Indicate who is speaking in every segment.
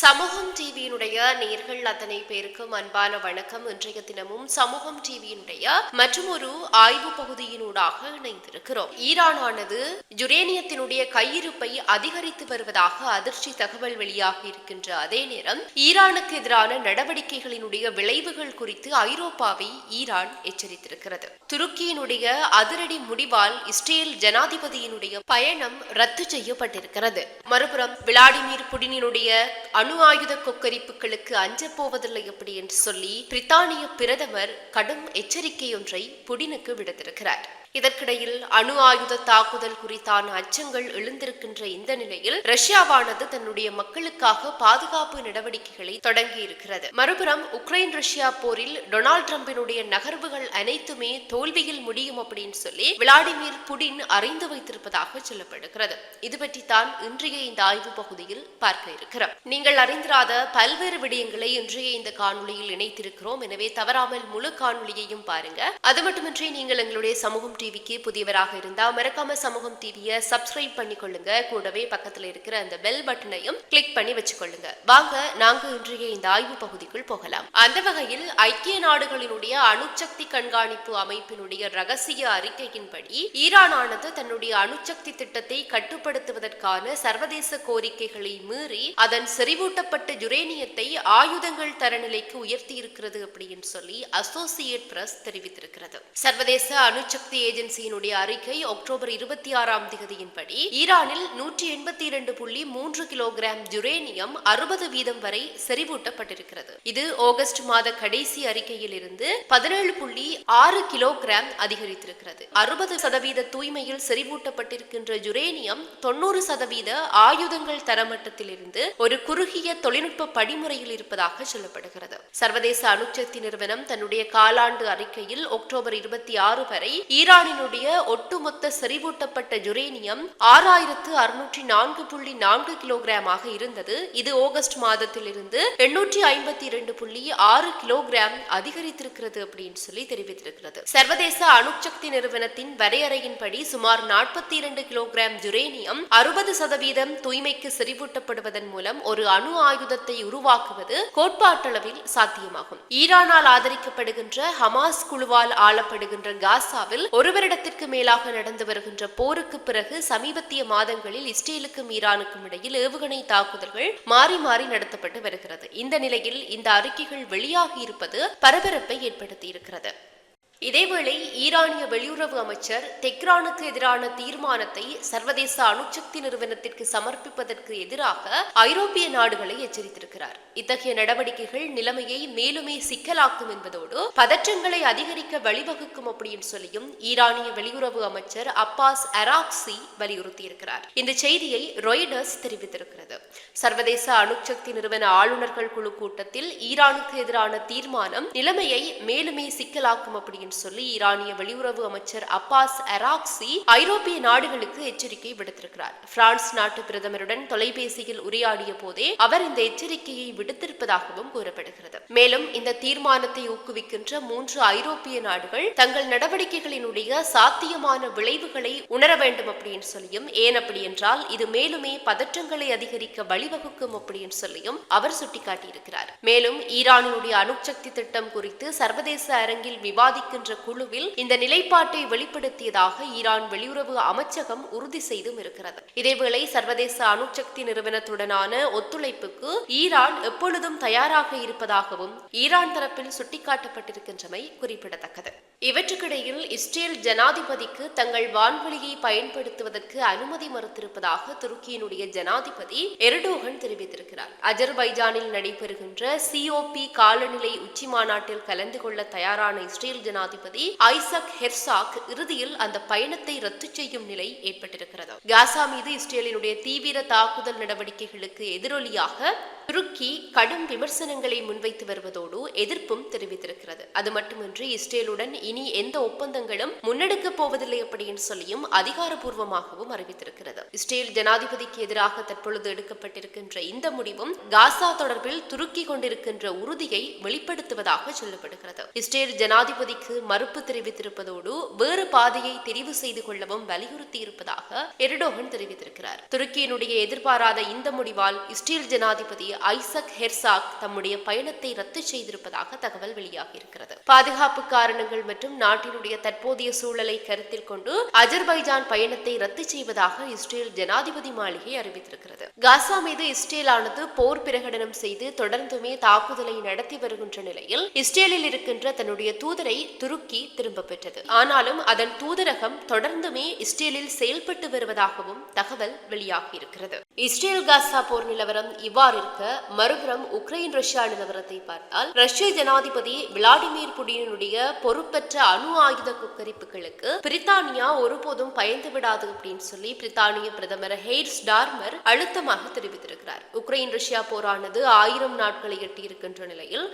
Speaker 1: சமூகம் டிவியினுடைய நேர்கள் அத்தனை பேருக்கும் அன்பான வணக்கம் இன்றைய தினமும் சமூகம் டிவியினுடைய மற்றும் ஒரு ஆய்வு பகுதியினூடாக இணைந்திருக்கிறோம் ஈரானானது யுரேனியத்தினுடைய கையிருப்பை அதிகரித்து வருவதாக அதிர்ச்சி தகவல் வெளியாகி இருக்கின்ற அதே நேரம் ஈரானுக்கு எதிரான நடவடிக்கைகளினுடைய விளைவுகள் குறித்து ஐரோப்பாவை ஈரான் எச்சரித்திருக்கிறது துருக்கியினுடைய அதிரடி முடிவால் இஸ்ரேல் ஜனாதிபதியினுடைய பயணம் ரத்து செய்யப்பட்டிருக்கிறது மறுபுறம் விளாடிமிர் புடினினுடைய அணு ஆயுத கொக்கரிப்புகளுக்கு அஞ்ச போவதில்லை அப்படி என்று சொல்லி பிரித்தானிய பிரதமர் கடும் எச்சரிக்கை ஒன்றை புடினுக்கு விடுத்திருக்கிறார் இதற்கிடையில் அணு ஆயுத தாக்குதல் குறித்தான அச்சங்கள் எழுந்திருக்கின்ற இந்த நிலையில் ரஷ்யாவானது தன்னுடைய மக்களுக்காக பாதுகாப்பு நடவடிக்கைகளை தொடங்கியிருக்கிறது மறுபுறம் உக்ரைன் ரஷ்யா போரில் டொனால்ட் டிரம்பினுடைய நகர்வுகள் அனைத்துமே தோல்வியில் முடியும் அப்படின்னு சொல்லி விளாடிமிர் புடின் அறிந்து வைத்திருப்பதாக சொல்லப்படுகிறது இது பற்றித்தான் இன்றைய இந்த ஆய்வு பகுதியில் பார்க்க இருக்கிறோம் நீங்கள் அறிந்திராத பல்வேறு விடயங்களை இன்றைய இந்த காணொலியில் இணைத்திருக்கிறோம் எனவே தவறாமல் முழு காணொலியையும் பாருங்க அது மட்டுமின்றி நீங்கள் எங்களுடைய சமூகம் டிவிக்கு புதியவராக இருந்தால் மறக்காம சமூகம் டிவியை சப்ஸ்கிரைப் பண்ணிக்கொள்ளுங்க கூடவே பக்கத்தில் இருக்கிற அந்த பெல் பட்டனையும் கிளிக் பண்ணி வச்சுக்கொள்ளுங்க வாங்க நாங்க இன்றைய இந்த ஆய்வு பகுதிக்குள் போகலாம் அந்த வகையில் ஐக்கிய நாடுகளினுடைய அணுசக்தி கண்காணிப்பு அமைப்பினுடைய ரகசிய அறிக்கையின்படி ஈரானானது தன்னுடைய அணுசக்தி திட்டத்தை கட்டுப்படுத்துவதற்கான சர்வதேச கோரிக்கைகளை மீறி அதன் செறிவூட்டப்பட்ட யுரேனியத்தை ஆயுதங்கள் தரநிலைக்கு உயர்த்தி இருக்கிறது அப்படின்னு சொல்லி அசோசியேட் பிரஸ் தெரிவித்திருக்கிறது சர்வதேச அணுசக்தி ஏஜென்சியினுடைய அறிக்கை அக்டோபர் இருபத்தி ஆறாம் தேதியின்படி ஈரானில் நூற்றி எண்பத்தி இரண்டு புள்ளி மூன்று கிலோகிராம் யுரேனியம் அறுபது வீதம் வரை செறிவூட்டப்பட்டிருக்கிறது இது ஆகஸ்ட் மாத கடைசி அறிக்கையில் இருந்து பதினேழு புள்ளி ஆறு கிலோகிராம் அதிகரித்திருக்கிறது அறுபது சதவீத தூய்மையில் செறிவூட்டப்பட்டிருக்கின்ற யுரேனியம் தொன்னூறு சதவீத ஆயுதங்கள் தரமட்டத்திலிருந்து ஒரு குறுகிய தொழில்நுட்ப படிமுறையில் இருப்பதாக சொல்லப்படுகிறது சர்வதேச அணுசக்தி நிறுவனம் தன்னுடைய காலாண்டு அறிக்கையில் அக்டோபர் இருபத்தி ஆறு வரை ஈரான் ஈரானினுடைய ஒட்டுமொத்த செறிவூட்டப்பட்ட யுரேனியம் ஆறாயிரத்து அறுநூற்றி நான்கு புள்ளி நான்கு கிலோகிராமாக இருந்தது இது ஆகஸ்ட் மாதத்திலிருந்து எண்ணூற்றி ஐம்பத்தி இரண்டு புள்ளி ஆறு கிலோகிராம் அதிகரித்திருக்கிறது அப்படின்னு சொல்லி தெரிவித்திருக்கிறது சர்வதேச அணுசக்தி நிறுவனத்தின் வரையறையின்படி சுமார் நாற்பத்தி இரண்டு கிலோகிராம் யுரேனியம் அறுபது சதவீதம் தூய்மைக்கு செறிவூட்டப்படுவதன் மூலம் ஒரு அணு ஆயுதத்தை உருவாக்குவது கோட்பாட்டளவில் சாத்தியமாகும் ஈரானால் ஆதரிக்கப்படுகின்ற ஹமாஸ் குழுவால் ஆளப்படுகின்ற காசாவில் ஒரு ஒரு வருடத்திற்கு மேலாக நடந்து வருகின்ற போருக்கு பிறகு சமீபத்திய மாதங்களில் இஸ்ரேலுக்கும் ஈரானுக்கும் இடையில் ஏவுகணை தாக்குதல்கள் மாறி மாறி நடத்தப்பட்டு வருகிறது இந்த நிலையில் இந்த அறிக்கைகள் வெளியாகி இருப்பது பரபரப்பை ஏற்படுத்தியிருக்கிறது இதேவேளை ஈரானிய வெளியுறவு அமைச்சர் தெக்ரானுக்கு எதிரான தீர்மானத்தை சர்வதேச அணுசக்தி நிறுவனத்திற்கு சமர்ப்பிப்பதற்கு எதிராக ஐரோப்பிய நாடுகளை எச்சரித்திருக்கிறார் இத்தகைய நடவடிக்கைகள் நிலைமையை மேலுமே சிக்கலாக்கும் என்பதோடு பதற்றங்களை அதிகரிக்க வழிவகுக்கும் அப்படின்னு சொல்லியும் ஈரானிய வெளியுறவு அமைச்சர் அப்பாஸ் அராக்சி வலியுறுத்தியிருக்கிறார் இந்த செய்தியை ரொய்டர்ஸ் தெரிவித்திருக்கிறது சர்வதேச அணுசக்தி நிறுவன ஆளுநர்கள் குழு கூட்டத்தில் ஈரானுக்கு எதிரான தீர்மானம் நிலைமையை மேலுமே சிக்கலாக்கும் அப்படின்னு அப்படின்னு சொல்லி ஈரானிய வெளியுறவு அமைச்சர் அப்பாஸ் அராக்சி ஐரோப்பிய நாடுகளுக்கு எச்சரிக்கை விடுத்திருக்கிறார் பிரான்ஸ் நாட்டு பிரதமருடன் தொலைபேசியில் உரையாடிய போதே அவர் இந்த எச்சரிக்கையை விடுத்திருப்பதாகவும் கூறப்படுகிறது மேலும் இந்த தீர்மானத்தை ஊக்குவிக்கின்ற மூன்று ஐரோப்பிய நாடுகள் தங்கள் நடவடிக்கைகளினுடைய சாத்தியமான விளைவுகளை உணர வேண்டும் அப்படின்னு சொல்லியும் ஏன் அப்படி என்றால் இது மேலுமே பதற்றங்களை அதிகரிக்க வழிவகுக்கும் அப்படின்னு சொல்லியும் அவர் சுட்டிக்காட்டியிருக்கிறார் மேலும் ஈரானினுடைய அணுசக்தி திட்டம் குறித்து சர்வதேச அரங்கில் விவாதிக்கும் என்ற குழுவில் இந்த நிலைப்பாட்டை வெளிப்படுத்தியதாக ஈரான் வெளியுறவு அமைச்சகம் உறுதி செய்தும் இருக்கிறது இதேவேளை சர்வதேச அணுசக்தி நிறுவனத்துடனான ஒத்துழைப்புக்கு ஈரான் எப்பொழுதும் தயாராக இருப்பதாகவும் ஈரான் தரப்பில் சுட்டிக்காட்டப்பட்டிருக்கின்றமை குறிப்பிடத்தக்கது இவற்றுக்கிடையில் இஸ்ரேல் ஜனாதிபதிக்கு தங்கள் வான்வெளியை பயன்படுத்துவதற்கு அனுமதி மறுத்திருப்பதாக துருக்கியினுடைய ஜனாதிபதி எர்டோகன் தெரிவித்திருக்கிறார் அஜர்பைஜானில் நடைபெறுகின்ற சிஓபி காலநிலை உச்சி மாநாட்டில் கலந்து கொள்ள தயாரான இஸ்ரேல் ஜனாதிபதி ஜனாதிபதி ஐசக் ஹெர்சாக் இறுதியில் அந்த பயணத்தை ரத்து செய்யும் நிலை ஏற்பட்டிருக்கிறது காசா மீது இஸ்ரேலினுடைய தீவிர தாக்குதல் நடவடிக்கைகளுக்கு எதிரொலியாக துருக்கி கடும் விமர்சனங்களை முன்வைத்து வருவதோடு எதிர்ப்பும் தெரிவித்திருக்கிறது அது மட்டுமின்றி இஸ்ரேலுடன் இனி எந்த ஒப்பந்தங்களும் முன்னெடுக்கப் போவதில்லை அப்படின்னு சொல்லியும் அதிகாரப்பூர்வமாகவும் அறிவித்திருக்கிறது இஸ்ரேல் ஜனாதிபதிக்கு எதிராக தற்பொழுது எடுக்கப்பட்டிருக்கின்ற இந்த முடிவும் காசா தொடர்பில் துருக்கி கொண்டிருக்கின்ற உறுதியை வெளிப்படுத்துவதாக சொல்லப்படுகிறது இஸ்ரேல் ஜனாதிபதிக்கு பாதைக்கு மறுப்பு தெரிவித்திருப்பதோடு வேறு பாதையை தெரிவு செய்து கொள்ளவும் வலியுறுத்தியிருப்பதாக எரிடோகன் தெரிவித்திருக்கிறார் துருக்கியினுடைய எதிர்பாராத இந்த முடிவால் இஸ்ரேல் ஜனாதிபதி ஐசக் ஹெர்சாக் தம்முடைய பயணத்தை ரத்து செய்திருப்பதாக தகவல் வெளியாகியிருக்கிறது பாதுகாப்பு காரணங்கள் மற்றும் நாட்டினுடைய தற்போதைய சூழலை கருத்தில் கொண்டு அஜர்பைஜான் பயணத்தை ரத்து செய்வதாக இஸ்ரேல் ஜனாதிபதி மாளிகை அறிவித்திருக்கிறது காசா மீது இஸ்ரேலானது போர் பிரகடனம் செய்து தொடர்ந்துமே தாக்குதலை நடத்தி வருகின்ற நிலையில் இஸ்ரேலில் இருக்கின்ற தன்னுடைய தூதரை துருக்கி திரும்ப பெற்றது ஆனாலும் அதன் தூதரகம் தொடர்ந்துமே இஸ்ரேலில் செயல்பட்டு வருவதாகவும் தகவல் வெளியாகியிருக்கிறது இஸ்ரேல் காசா போர் நிலவரம் இவ்வாறு இருக்க மறுபுறம் உக்ரைன் ரஷ்யா நிலவரத்தை பார்த்தால் ரஷ்ய ஜனாதிபதி விளாடிமிர் புடினுடைய பொறுப்பற்ற அணு ஆயுத குக்கரிப்புகளுக்கு பிரித்தானியா ஒருபோதும் பயந்து விடாது அப்படின்னு சொல்லி பிரித்தானிய பிரதமர் ஹெய்ட்ஸ் டார்மர் அழுத்தமாக தெரிவித்திருக்கிறார் உக்ரைன் ரஷ்யா போரானது ஆயிரம் நாட்களை எட்டியிருக்கின்ற நிலையில்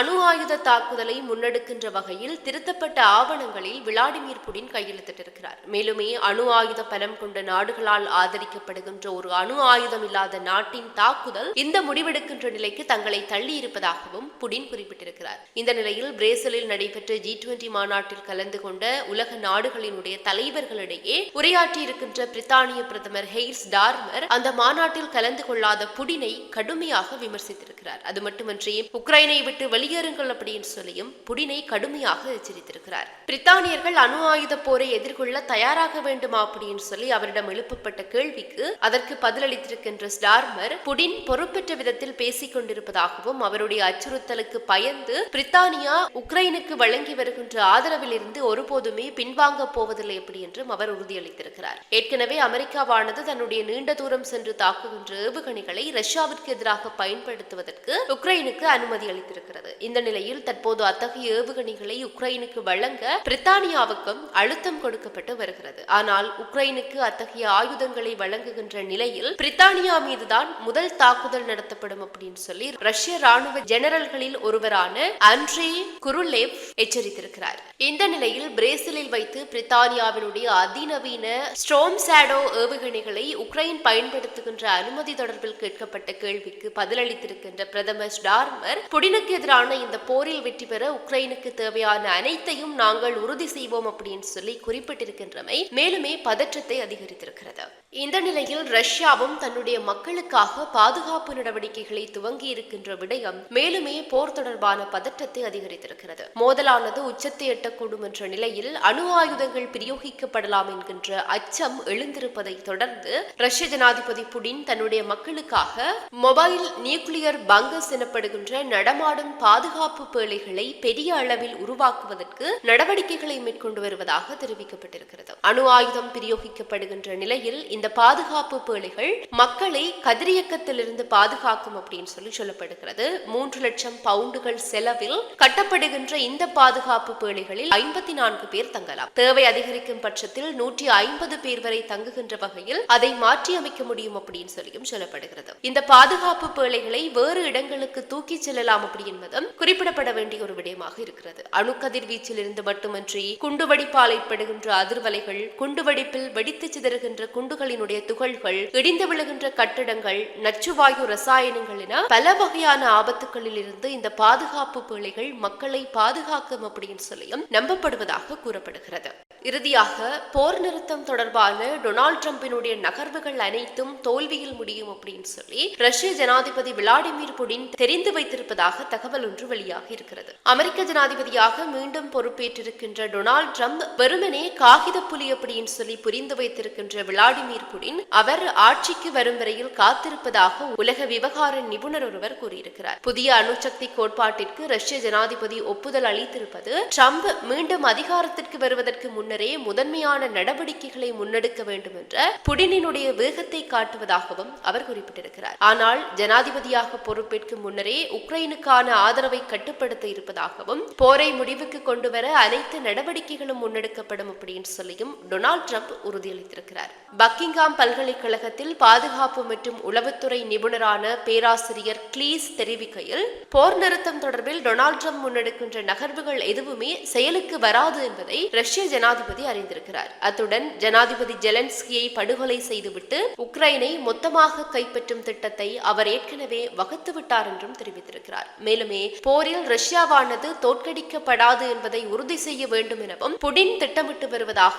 Speaker 1: அணு ஆயுத தாக்குதலை முன்னெடுக்கின்ற வகையில் திருத்தப்பட்ட ஆவணங்களில் விளாடிமிர் புடின் கையெழுத்திட்டிருக்கிறார் மேலுமே அணு ஆயுத பலம் கொண்ட நாடுகளால் ஆதரிக்கப்படுகின்ற ஒரு அணு ஆயுதம் இல்லாத நாட்டின் தாக்குதல் இந்த முடிவெடுக்கின்ற நிலைக்கு தங்களை தள்ளி இருப்பதாகவும் புடின் குறிப்பிட்டிருக்கிறார் இந்த நிலையில் பிரேசிலில் நடைபெற்ற ஜி டுவெண்டி மாநாட்டில் கலந்து கொண்ட உலக நாடுகளினுடைய தலைவர்களிடையே உரையாற்றி இருக்கின்ற பிரித்தானிய பிரதமர் ஹெய்ஸ் டார்மர் அந்த மாநாட்டில் கலந்து கொள்ளாத புடினை கடுமையாக விமர்சித்திருக்கிறார் அது மட்டுமன்றி உக்ரைனை விட்டு வெளியேறுங்கள் அப்படின்னு சொல்லியும் புடினை கடுமையாக எச்சரித்திருக்கிறார் பிரித்தானியர்கள் அணு ஆயுத போரை எதிர்கொள்ள தயாராக வேண்டுமா அப்படின்னு சொல்லி அவரிடம் எழுப்பப்பட்ட கேள்விக்கு அதற்கு பதிலளித்திருக்கின்ற ஸ்டார்மர் புடின் பொறுப்பற்ற விதத்தில் பேசிக் கொண்டிருப்பதாகவும் அவருடைய அச்சுறுத்தலுக்கு பயந்து பிரித்தானியா உக்ரைனுக்கு வழங்கி வருகின்ற ஆதரவில் இருந்து ஒருபோதுமே பின்வாங்க போவதில்லை எப்படி என்றும் அவர் உறுதியளித்திருக்கிறார் ஏற்கனவே அமெரிக்காவானது தன்னுடைய நீண்ட தூரம் சென்று தாக்குகின்ற ஏவுகணைகளை ரஷ்யாவிற்கு எதிராக பயன்படுத்துவதற்கு உக்ரைனுக்கு அனுமதி அளித்திருக்கிறது இந்த நிலையில் தற்போது அத்தகைய ஏவுகணைகளை உக்ரைன் உக்ரைனுக்கு வழங்க பிரித்தானியாவுக்கும் அழுத்தம் கொடுக்கப்பட்டு வருகிறது ஆனால் உக்ரைனுக்கு அத்தகைய ஆயுதங்களை வழங்குகின்ற நிலையில் பிரித்தானியா மீதுதான் முதல் தாக்குதல் நடத்தப்படும் அப்படின்னு சொல்லி ரஷ்ய ராணுவ ஜெனரல்களில் ஒருவரான அன்றே குருலேவ் எச்சரித்திருக்கிறார் இந்த நிலையில் பிரேசிலில் வைத்து பிரித்தானியாவினுடைய அதிநவீன ஸ்டோம் சாடோ ஏவுகணைகளை உக்ரைன் பயன்படுத்துகின்ற அனுமதி தொடர்பில் கேட்கப்பட்ட கேள்விக்கு பதிலளித்திருக்கின்ற பிரதமர் ஸ்டார்மர் புடினுக்கு எதிரான இந்த போரில் வெற்றி பெற உக்ரைனுக்கு தேவையான அனைத்தையும் நாங்கள் உறுதி செய்வோம் அப்படின்னு சொல்லி குறிப்பிட்டிருக்கின்றமை மேலுமே பதற்றத்தை அதிகரித்திருக்கிறது இந்த நிலையில் ரஷ்யாவும் தன்னுடைய மக்களுக்காக பாதுகாப்பு நடவடிக்கைகளை துவங்கி இருக்கின்ற விடயம் மேலுமே போர் தொடர்பான பதற்றத்தை அதிகரித்திருக்கிறது மோதலானது உச்சத்தை எட்டக்கூடும் என்ற நிலையில் அணு ஆயுதங்கள் பிரயோகிக்கப்படலாம் என்கின்ற அச்சம் எழுந்திருப்பதை தொடர்ந்து ரஷ்ய ஜனாதிபதி புடின் தன்னுடைய மக்களுக்காக மொபைல் நியூக்ளியர் பங்கஸ் எனப்படுகின்ற நடமாடும் பாதுகாப்பு பேழைகளை பெரிய அளவில் உருவாக்குவது உருவாக்குவதற்கு நடவடிக்கைகளை மேற்கொண்டு வருவதாக தெரிவிக்கப்பட்டிருக்கிறது அணு ஆயுதம் பிரயோகிக்கப்படுகின்ற நிலையில் இந்த பாதுகாப்பு பேழைகள் மக்களை கதிரியக்கத்திலிருந்து பாதுகாக்கும் அப்படின்னு சொல்லி சொல்லப்படுகிறது மூன்று லட்சம் பவுண்டுகள் செலவில் கட்டப்படுகின்ற இந்த பாதுகாப்பு பேழைகளில் ஐம்பத்தி நான்கு பேர் தங்கலாம் தேவை அதிகரிக்கும் பட்சத்தில் நூற்றி ஐம்பது பேர் வரை தங்குகின்ற வகையில் அதை மாற்றி அமைக்க முடியும் அப்படின்னு சொல்லியும் சொல்லப்படுகிறது இந்த பாதுகாப்பு பேழைகளை வேறு இடங்களுக்கு தூக்கிச் செல்லலாம் அப்படி என்பதும் குறிப்பிடப்பட வேண்டிய ஒரு விடயமாக இருக்கிறது அணுக்கதிர் இருந்து மட்டுமன்றி குண்டுவெடிப்பால் ஏற்படுகின்ற அதிர்வலைகள் குண்டுவடிப்பில் வெடித்து சிதறுகின்ற குண்டுகளினுடைய துகள்கள் இடிந்து விழுகின்ற கட்டிடங்கள் நச்சுவாயு ரசாயனங்கள் என பல வகையான ஆபத்துகளில் இருந்து இந்த பாதுகாப்பு பிள்ளைகள் மக்களை பாதுகாக்கும் அப்படின்னு சொல்லியும் நம்பப்படுவதாக கூறப்படுகிறது இறுதியாக போர் நிறுத்தம் தொடர்பான டொனால்ட் டிரம்பினுடைய நகர்வுகள் அனைத்தும் தோல்வியில் முடியும் அப்படின்னு சொல்லி ரஷ்ய ஜனாதிபதி விளாடிமிர் புடின் தெரிந்து வைத்திருப்பதாக தகவல் ஒன்று வெளியாக இருக்கிறது அமெரிக்க ஜனாதிபதியாக மீண்டும் பொறுப்பேற்றிருக்கின்ற டொனால்ட் ட்ரம்ப் வெறுமனே காகித புலி அப்படின்னு சொல்லி புரிந்து வைத்திருக்கின்ற விளாடிமிர் புடின் அவர் ஆட்சிக்கு வரும் வரையில் காத்திருப்பதாக உலக விவகார நிபுணர் ஒருவர் கூறியிருக்கிறார் புதிய அணுசக்தி கோட்பாட்டிற்கு ரஷ்ய ஜனாதிபதி ஒப்புதல் அளித்திருப்பது ட்ரம்ப் மீண்டும் அதிகாரத்திற்கு வருவதற்கு முன்னர் குழுவினரே முதன்மையான நடவடிக்கைகளை முன்னெடுக்க வேண்டும் என்ற புடினினுடைய வேகத்தை காட்டுவதாகவும் அவர் குறிப்பிட்டிருக்கிறார் ஆனால் ஜனாதிபதியாக பொறுப்பேற்கும் முன்னரே உக்ரைனுக்கான ஆதரவை கட்டுப்படுத்த இருப்பதாகவும் போரை முடிவுக்கு கொண்டுவர அனைத்து நடவடிக்கைகளும் முன்னெடுக்கப்படும் அப்படின்னு சொல்லியும் டொனால்ட் ட்ரம்ப் உறுதியளித்திருக்கிறார் பக்கிங்காம் பல்கலைக்கழகத்தில் பாதுகாப்பு மற்றும் உளவுத்துறை நிபுணரான பேராசிரியர் கிளீஸ் தெரிவிக்கையில் போர் நிறுத்தம் தொடர்பில் டொனால்ட் ட்ரம்ப் முன்னெடுக்கின்ற நகர்வுகள் எதுவுமே செயலுக்கு வராது என்பதை ரஷ்ய ஜனாதிபதி ஜனாதிபதி அறிந்திருக்கிறார் அத்துடன் ஜனாதிபதி ஜெலன்ஸ்கியை படுகொலை செய்துவிட்டு உக்ரைனை மொத்தமாக கைப்பற்றும் திட்டத்தை அவர் ஏற்கனவே வகுத்து விட்டார் என்றும் தெரிவித்திருக்கிறார் மேலுமே போரில் ரஷ்யாவானது தோற்கடிக்கப்படாது என்பதை உறுதி செய்ய வேண்டும் எனவும் புடின் திட்டமிட்டு வருவதாக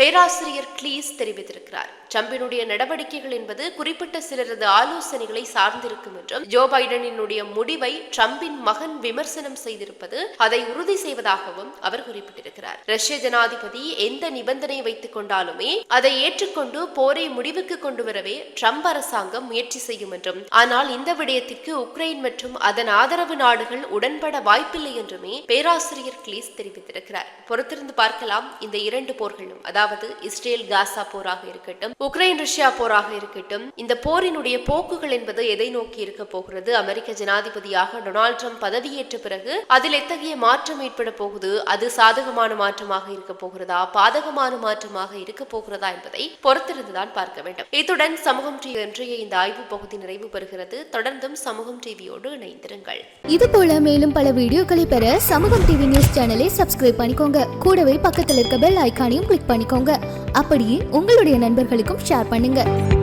Speaker 1: பேராசிரியர் கிளீஸ் தெரிவித்திருக்கிறார் ட்ரம்பினுடைய நடவடிக்கைகள் என்பது குறிப்பிட்ட சிலரது ஆலோசனைகளை சார்ந்திருக்கும் என்றும் ஜோ பைடனினுடைய முடிவை ட்ரம்பின் மகன் விமர்சனம் செய்திருப்பது அதை உறுதி செய்வதாகவும் அவர் குறிப்பிட்டிருக்கிறார் ரஷ்ய ஜனாதிபதி மாதிரி எந்த நிபந்தனை வைத்துக் கொண்டாலுமே அதை ஏற்றுக்கொண்டு போரை முடிவுக்கு கொண்டு வரவே ட்ரம்ப் அரசாங்கம் முயற்சி செய்யும் என்றும் ஆனால் இந்த விடயத்திற்கு உக்ரைன் மற்றும் அதன் ஆதரவு நாடுகள் உடன்பட வாய்ப்பில்லை என்றுமே பேராசிரியர் கிளீஸ் தெரிவித்திருக்கிறார் பொறுத்திருந்து பார்க்கலாம் இந்த இரண்டு போர்களும் அதாவது இஸ்ரேல் காசா போராக இருக்கட்டும் உக்ரைன் ரஷ்யா போராக இருக்கட்டும் இந்த போரினுடைய போக்குகள் என்பது எதை நோக்கி இருக்க போகிறது அமெரிக்க ஜனாதிபதியாக டொனால்டு ட்ரம்ப் பதவியேற்ற பிறகு அதில் எத்தகைய மாற்றம் ஏற்பட போகுது அது சாதகமான மாற்றமாக இருக்க போகிறது போகிறதா பாதகமான மாற்றமாக இருக்க போகிறதா என்பதை பொறுத்திருந்துதான் பார்க்க வேண்டும் இத்துடன் சமூகம் டிவி இன்றைய இந்த ஆய்வு பகுதி நிறைவு பெறுகிறது தொடர்ந்தும் சமூகம் டிவியோடு இணைந்திருங்கள்
Speaker 2: இது போல மேலும் பல வீடியோக்களை பெற சமூகம் டிவி நியூஸ் சேனலை சப்ஸ்கிரைப் பண்ணிக்கோங்க கூடவே பக்கத்தில் இருக்க பெல் ஐக்கானையும் கிளிக் பண்ணிக்கோங்க அப்படியே உங்களுடைய நண்பர்களுக்கும் ஷேர் பண்ணுங்க